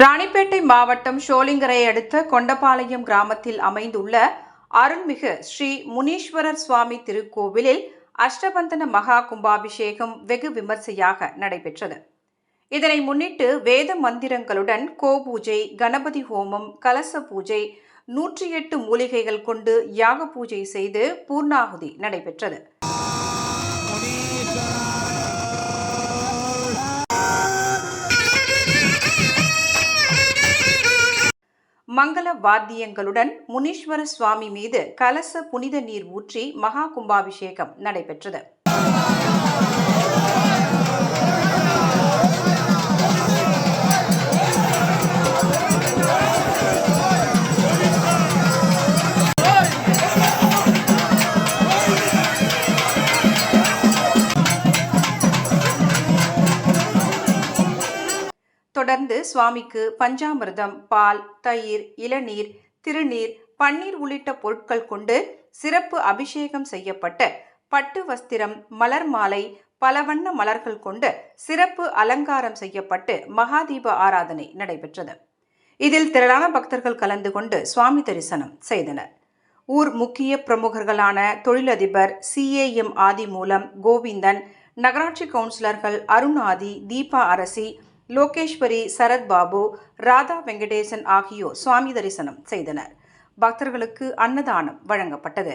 ராணிப்பேட்டை மாவட்டம் ஷோலிங்கரை அடுத்த கொண்டபாளையம் கிராமத்தில் அமைந்துள்ள அருள்மிகு ஸ்ரீ முனீஸ்வரர் சுவாமி திருக்கோவிலில் அஷ்டபந்தன மகா கும்பாபிஷேகம் வெகு விமர்சையாக நடைபெற்றது. இதனை முன்னிட்டு வேத மந்திரங்களுடன் கோபூஜை கணபதி ஹோமம் கலச பூஜை நூற்றி எட்டு மூலிகைகள் கொண்டு யாக பூஜை செய்து பூர்ணாகுதி நடைபெற்றது. மங்கள வாத்தியங்களுடன் முனீஸ்வர சுவாமி மீது கலச புனித நீர் ஊற்றி மகா கும்பாபிஷேகம் நடைபெற்றது. தொடர்ந்து சுவாமிக்கு பஞ்சாமிர்தம் பால் தயிர் இளநீர் திருநீர் பன்னீர் உள்ளிட்ட பொருட்கள் கொண்டு சிறப்பு அபிஷேகம் செய்யப்பட்டு பட்டு வஸ்திரம் மலர் மாலை பல வண்ண மலர்கள் கொண்டு சிறப்பு அலங்காரம் செய்யப்பட்டு மகாதீப ஆராதனை நடைபெற்றது. இதில் திரளான பக்தர்கள் கலந்து கொண்டு சுவாமி தரிசனம் செய்தனர். ஊர் முக்கிய பிரமுகர்களான தொழிலதிபர் சிஏஎம் ஆதி மூலம் கோவிந்தன் நகராட்சி கவுன்சிலர்கள் அருண் ஆதி தீபா அரசி லோகேஸ்வரி சரத் பாபு ராதா வெங்கடேசன் ஆகியோர் சுவாமி தரிசனம் செய்தனர். பக்தர்களுக்கு அன்னதானம் வழங்கப்பட்டது.